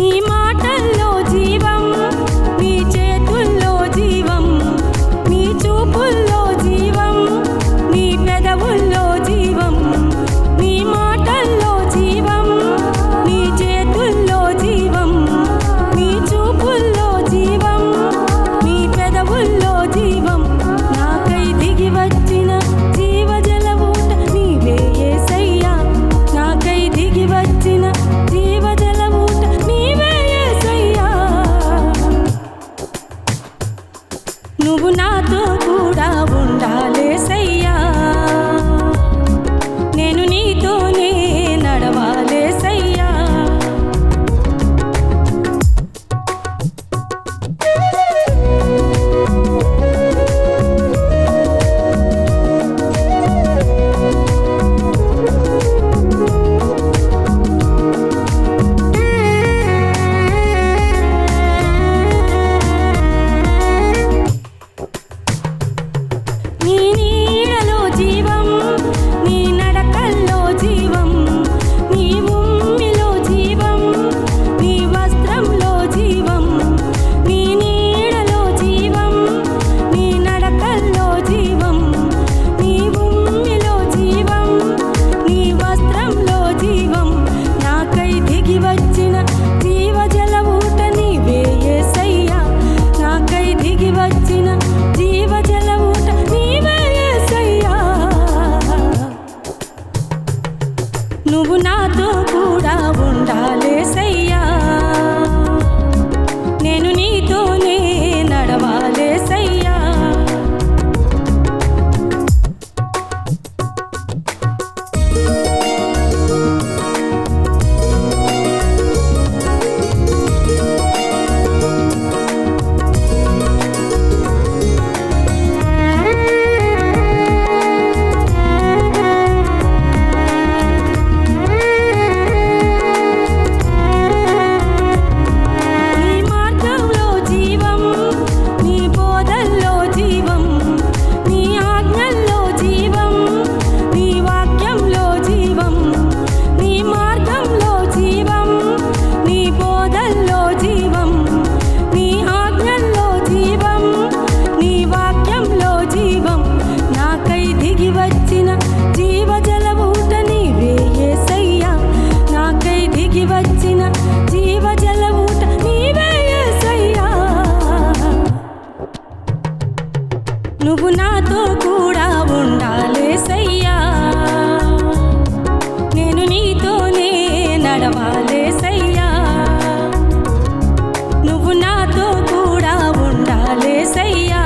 నీ మాటల్లో వెలిగి వచ్చిన జీవజలవుట నీవే ఏసయ్యా. నాకై దిగి వచ్చిన జీవజలవుట నీవే ఏసయ్యా. నువ్వు నాతో కూడా ఉండాలి. నువ్వు నాతో కూడా ఉండాలే సయ్యా. నేను నీతోనే నడవాలే సయ్యా. నువ్వు నాతో కూడా ఉండాలే సయ్యా.